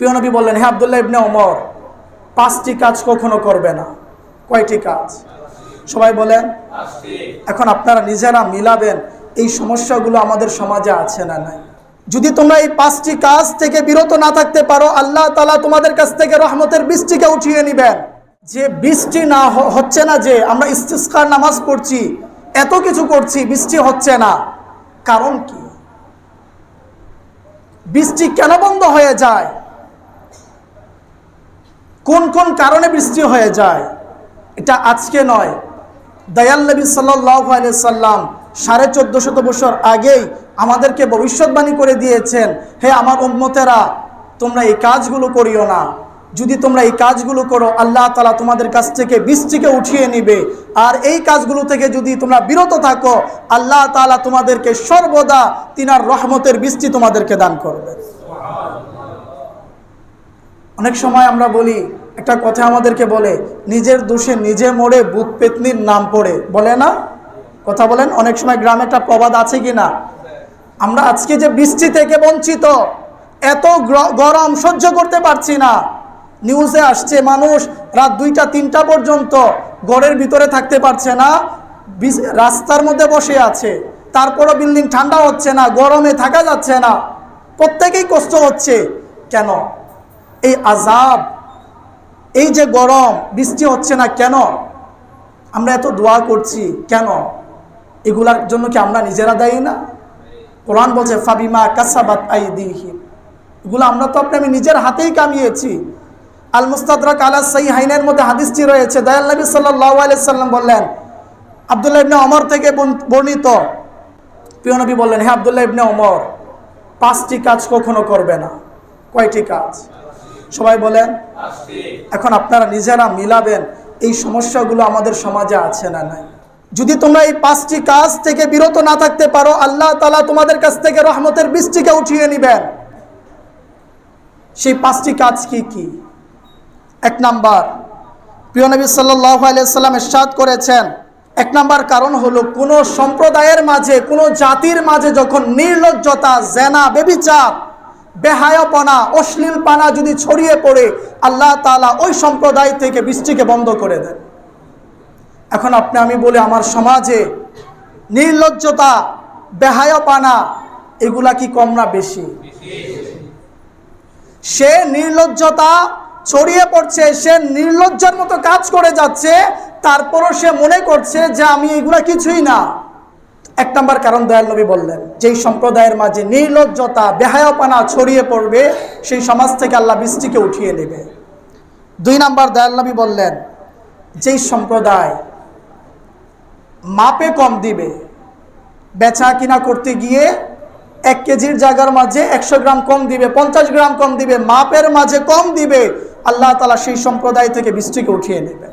প্রিয় নবী বললেন, হে আবদুল্লাহ ইবনে ওমর, পাঁচটি কাজ কখনো করবে না। কয়টি কাজ? সবাই বলেন, এখন আপনারা নিজেরা মিলাবেন, এই সমস্যাগুলো আমাদের সমাজে আছে না নাই? যদি তোমরা এই পাঁচটি কাজ থেকে বিরত না থাকতে পারো, আল্লাহ তালা তোমাদের কাছ থেকে রহমতের বৃষ্টিকে উঠিয়ে নিবেন। যে বৃষ্টি না হচ্ছে না যে, আমরা ইস্তিস্কার নামাজ পড়ছি, এত কিছু করছি, বৃষ্টি হচ্ছে না। কারণ কি? বৃষ্টি কেন বন্ধ হয়ে যায়? কোন কোন কারণে বৃষ্টি হয়ে যায়? এটা আজকে নয়। দয়াল নবী সাল্লাম সাড়ে চোদ্দ শত বছর আগেই আমাদেরকে ভবিষ্যৎবাণী করে দিয়েছেন, হে আমার উম্মতেরা, তোমরা এই কাজগুলো করিও না। যদি তোমরা এই কাজগুলো করো, আল্লাহ তালা তোমাদের কাছ থেকে বৃষ্টিকে উঠিয়ে নিবে। আর এই কাজগুলো থেকে যদি তোমরা বিরত থাকো, আল্লাহ তালা তোমাদেরকে সর্বদা তিনার রহমতের বৃষ্টি তোমাদেরকে দান করবে। অনেক সময় আমরা বলি একটা কথা আমাদেরকে বলে, নিজের দোষে নিজে মরে বুধ পেতনির নাম পড়ে। বলে না? কথা বলেন, অনেক সময় গ্রামে একটা প্রবাদ আছে কি না আমরা আজকে যে বৃষ্টি থেকে বঞ্চিত, এত গরম সহ্য করতে পারছি না। নিউজে আসছে, মানুষ রাত দুইটা, তিনটা পর্যন্ত ঘরের ভিতরে থাকতে পারছে না রাস্তার মধ্যে বসে আছে। তারপরও বিল্ডিং ঠান্ডা হচ্ছে না, গরমে থাকা যাচ্ছে না। প্রত্যেকেই কষ্ট হচ্ছে। কেন? এই আজাব এই যে গরম, বৃষ্টি হচ্ছে না কেন? আমরা এত দোয়া করছি কেন? এগুলার জন্য কি আমরা নিজেরা দায়ী না? কোরআন বলছে, ফাবিমা কাসাবাত আই দিহিম এগুলো আমরা তো আপনি আমি নিজের হাতেই কামিয়েছি। আল মুস্তাদরাক আলা সাই হাইনের মধ্যে হাদিসটি রয়েছে, দয়াল নবী সাল্লাহ সাল্লাম বললেন, আবদুল্লাহ ইবনে অমর থেকে বর্ণ- বর্ণিত। প্রিয় নবী বললেন হ্যাঁ আবদুল্লাহ ইবনে অমর পাঁচটি কাজ কখনো করবে না। কয়টি কাজ? সবাই বলেন, এখন আপনারা নিজেরা মিলাবেন, এই সমস্যাগুলো আমাদের সমাজে আছে না নাই? যদি তোমরা এই পাঁচটি কাজ থেকে বিরত না থাকতে পারো, আল্লাহ তালা তোমাদের কাছ থেকে রহমতের বৃষ্টিকে উঠিয়ে নিবেন। সেই পাঁচটি কাজ কি কি? এক নাম্বার, প্রিয় নবী আলিয়াল্লাম এরশাদ করেছেন। এক নাম্বার কারণ হলো, কোনো সম্প্রদায়ের মাঝে, কোনো জাতির মাঝে যখন নির্লজ্জতা, জেনা, বেবিচার বেহায়পনা অশ্লীলপানা যদি ছড়িয়ে পড়ে, আল্লাহ তালা ওই সম্প্রদায় থেকে বৃষ্টিকে বন্ধ করে দেন। এখন আপনি, আমি বলি, আমার সমাজে নির্লজ্জতা বেহায়পানা এগুলা কি কম না বেশি? সে নির্লজ্জতা ছড়িয়ে পড়ছে, সে নির্লজ্জার মতো কাজ করে যাচ্ছে, তারপরও সে মনে করছে যে আমি এগুলা কিছুই না। এক নম্বর কারণ দয়াল নবী বললেন, যেই সম্প্রদায়ের মাঝে নির্লজ্জতা, বেহায়পানা ছড়িয়ে পড়বে, সেই সমাজ থেকে আল্লাহ বৃষ্টিকে উঠিয়ে নেবে। দুই নাম্বার দয়াল নবী বললেন, যেই সম্প্রদায় মাপে কম দিবে, বেচা কিনা করতে গিয়ে এক কেজির জায়গার মাঝে একশো গ্রাম কম দিবে, পঞ্চাশ গ্রাম কম দিবে, মাপের মাঝে কম দিবে, আল্লাহ তালা সেই সম্প্রদায় থেকে বৃষ্টিকে উঠিয়ে নেবে।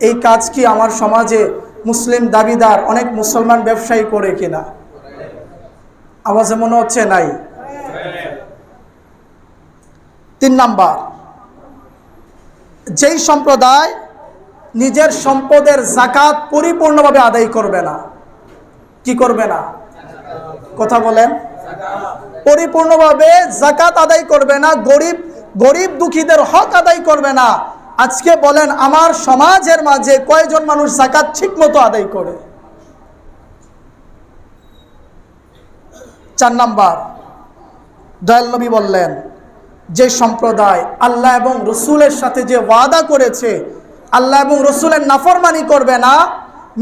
এই কাজ কি আমার সমাজে মুসলিম দাবিদার অনেক মুসলমান ব্যবসায়ী করে কিনা? আওয়াজে মনে হচ্ছে নাই। তিন নাম্বার, যেই সম্প্রদায় নিজের সম্পদের জাকাত পরিপূর্ণভাবে আদায় করবে না, কি করবে না? কথা বলেন। পরিপূর্ণভাবে জাকাত আদায় করবে না, গরিব গরিব দুঃখীদের হক আদায় করবে না আজকে বলেন, আমার সমাজের মাঝে কয়জন মানুষ জাকাত ঠিক মতো আদায় করে? চার নাম্বার, দয়াল নবী বললেন, যে সম্প্রদায় আল্লাহ এবং রসুলের সাথে যে ওয়াদা করেছে, আল্লাহ এবং রসুলের নাফরমানি করবে না,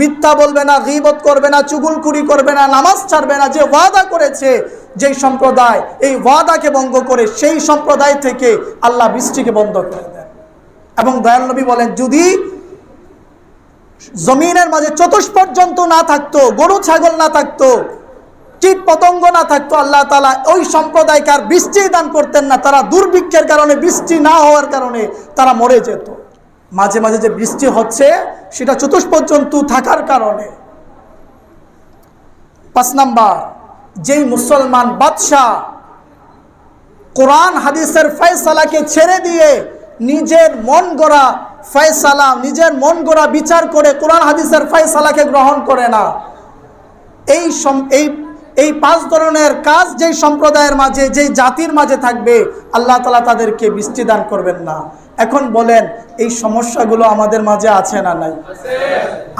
মিথ্যা বলবে না, গিবত করবে না চুগুলকুরি করবে না, নামাজ ছাড়বে না, যে ওয়াদা করেছে, যেই সম্প্রদায় এই ওয়াদাকে ভঙ্গ করে, সেই সম্প্রদায় থেকে আল্লাহ বৃষ্টিকে বন্ধ করে। এবং দয়াল নবী বলেন, যদি জমিনের মাঝে চতুষ্পদ জন্তু না থাকতো, গরু, ছাগল না থাকতো, কীট পতঙ্গ না থাকতো, আল্লাহ তালা ওই সম্প্রদায়কে আর বৃষ্টি দান করতেন না। তারা দুর্ভিক্ষের কারণে, বৃষ্টি না হওয়ার কারণে তারা মরে যেত। মাঝে মাঝে যে বৃষ্টি হচ্ছে, সেটা চতুষ্পদ জন্তু থাকার কারণে। পাঁচ নাম্বার, যেই মুসলমান বাদশাহ কোরআন, হাদিসের ফয়সালাকে ছেড়ে দিয়ে নিজের মন গড়া ফয়সালা, নিজের মন গড়া বিচার করে কোরআন হাদিসের ফয়সালাকে গ্রহণ করে না। এই এই এই পাঁচ ধরনের কাজ যেই সম্প্রদায়ের মাঝে, যেই জাতির মাঝে থাকবে, আল্লাহ তালা তাদেরকে বৃষ্টি দান করবেন না। এখন বলেন, এই সমস্যাগুলো আমাদের মাঝে আছে না নাই?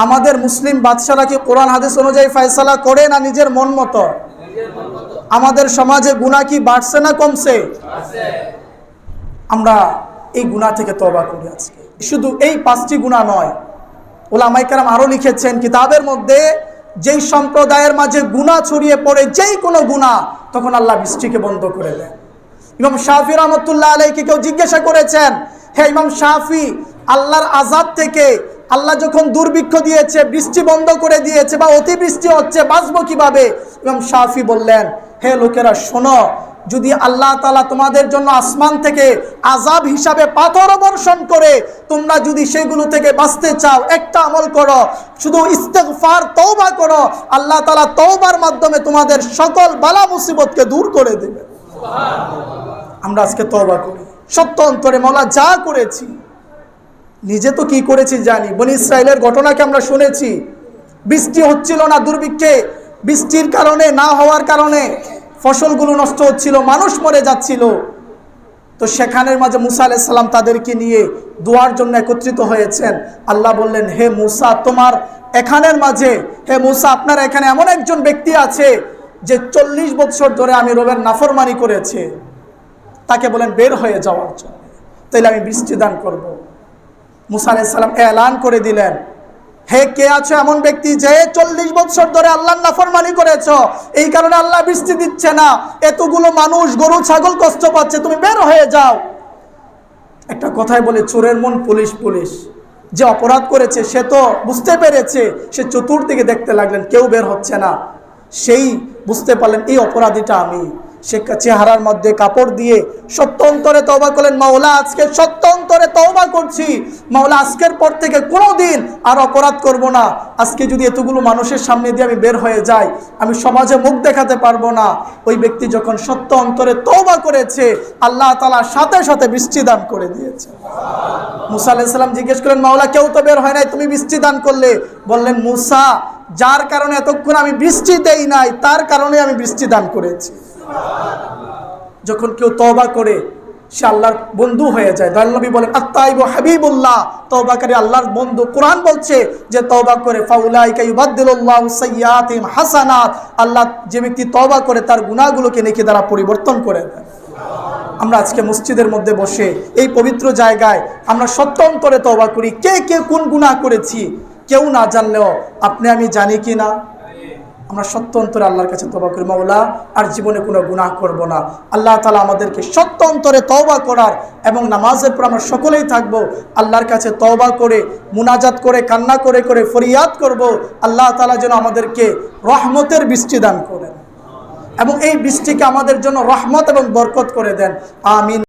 আমাদের মুসলিম বাদশারা কি কোরআন, হাদিস অনুযায়ী ফয়সালা করে না নিজের মন মতো? আমাদের সমাজে গুণা কি বাড়ছে না কমছে? আমরা এই গুণা থেকে তবা করি আজকে। শুধু এই পাঁচটি গুণা নয় ওলামাইকারাম আরও লিখেছেন কিতাবের মধ্যে, যেই সম্প্রদায়ের মাঝে গুণা ছড়িয়ে পড়ে যেই কোনো গুণা তখন আল্লাহ বৃষ্টিকে বন্ধ করে দেন। ইমাম শাহি রহমতুল্লাহ আলাইকে কেউ জিজ্ঞাসা করেছেন, হে ইমাম শাফি, আল্লাহর আজাদ থেকে আল্লাহ যখন দুর্ভিক্ষ দিয়েছে, বৃষ্টি বন্ধ করে দিয়েছে বা অতিবৃষ্টি হচ্ছে, বাঁচবো কীভাবে? ইমাম শাফি বললেন, হে লোকেরা, শোনো যদি আল্লাহ তালা তোমাদের জন্য আসমান থেকে আজাব হিসাবে পাথর বর্ষণ করে, তোমরা যদি সেগুলো থেকে বাঁচতে চাও, একটা আমল করো, শুধু ইস্তেগফার, তওবা করো, আল্লাহ তালা তওবার মাধ্যমে তোমাদের সকল বালা মুসিবতকে দূর করে দেবে। আমরা আজকে তওবা করি। সত্য অন্তরে মলা যা করেছি, নিজে তো কি করেছি জানি। বনি ইসরায়েলের ঘটনাকে আমরা শুনেছি। বৃষ্টি হচ্ছিল না দুর্ভিক্ষে, বৃষ্টির কারণে, না হওয়ার কারণে। ফসলগুলো নষ্ট হচ্ছিল, মানুষ মরে যাচ্ছিল। তো সেখানের মাঝে মুসা আলাইসাল্লাম তাদেরকে নিয়ে দোয়ার জন্য একত্রিত হয়েছেন। আল্লাহ বললেন, হে মুসা, তোমার এখানের মাঝে, হে মুসা, আপনার এখানে এমন একজন ব্যক্তি আছে যে চল্লিশ বছর ধরে আমি রবের নাফরমানি করেছে। তাকে বলেন, বের হয়ে যাওয়ার জন্য। তাইলে আমি বৃষ্টি দান করব। মুসা আলাইসাল্লাম এলান করে দিলেন। হে কে আছো এমন ব্যক্তি যে চল্লিশ বছর ধরে আল্লাহ নাফরমানি করেছ? এই কারণে আল্লাহ বৃষ্টি দিচ্ছে না। এতগুলো মানুষ গরু, ছাগল কষ্ট পাচ্ছে, তুমি বের হয়ে যাও। একটা কথায় বলে, চোরের মন পুলিশ পুলিশ। যে অপরাধ করেছে, সে তো বুঝতে পেরেছে, সে চতুর্দিকে দেখতে লাগলেন, কেউ বের হচ্ছে না। সেই বুঝতে পারলেন, এই অপরাধীটা আমি। সে চেহারার মধ্যে কাপড় দিয়ে সত্য অন্তরে করলেন, মাওলা, আজকে সত্য অন্তরে করছি। মাওলা, আজকের পর থেকে কোনো দিন আর অপরাধ করব না। আজকে যদি এতগুলো মানুষের সামনে দিয়ে আমি বের হয়ে যাই, আমি সমাজে মুখ দেখাতে পারব না। ওই ব্যক্তি যখন সত্য অন্তরে তওবা করেছে, আল্লাহ তালা সাথে সাথে বৃষ্টি দান করে দিয়েছে। মুসা আলাইসাল্লাম জিজ্ঞেস করলেন, মাওলা, কেউ তো বের হয় নাই? তুমি বৃষ্টি দান করলে? বললেন, মুসা, যার কারণে এতক্ষণ আমি বৃষ্টি দেই নাই, তার কারণে আমি বৃষ্টি দান করেছি। যখন কেউ তওবা করে, সে আল্লাহর বন্ধু হয়ে যায়। দয়ালনবী বলেন আত্মাইব হাবিবুল্লাহ। তওবাকারী আল্লাহর বন্ধু কোরআন বলছে যে, তওবা করে হাসানাত। আল্লাহ যে ব্যক্তি তওবা করে, তার গুনাহগুলোকে নেকি দ্বারা পরিবর্তন করে দেয়। আমরা আজকে মসজিদের মধ্যে বসে, এই পবিত্র জায়গায় আমরা সত্য অন্তরে তওবা করি, কে কে কোন গুনাহ করেছি, কেউ না জানলেও আপনি আমি জানি কি না? আমরা সত্য অন্তরে আল্লাহর কাছে তবা করি, মাওলা, আর জীবনে কোনো গুনাহ করব না। আল্লাহ তালা আমাদেরকে সত্য অন্তরে তওবা করার এবং নামাজের পর আমরা সকলেই থাকব, আল্লাহর কাছে তওবা করে, মুনাজাত করে, কান্না করে করে ফরিয়াদ করব, আল্লাহ তালা যেন আমাদেরকে রহমতের বৃষ্টি দান করেন। এবং এই বৃষ্টিকে আমাদের জন্য রহমত এবং বরকত করে দেন। আমিন।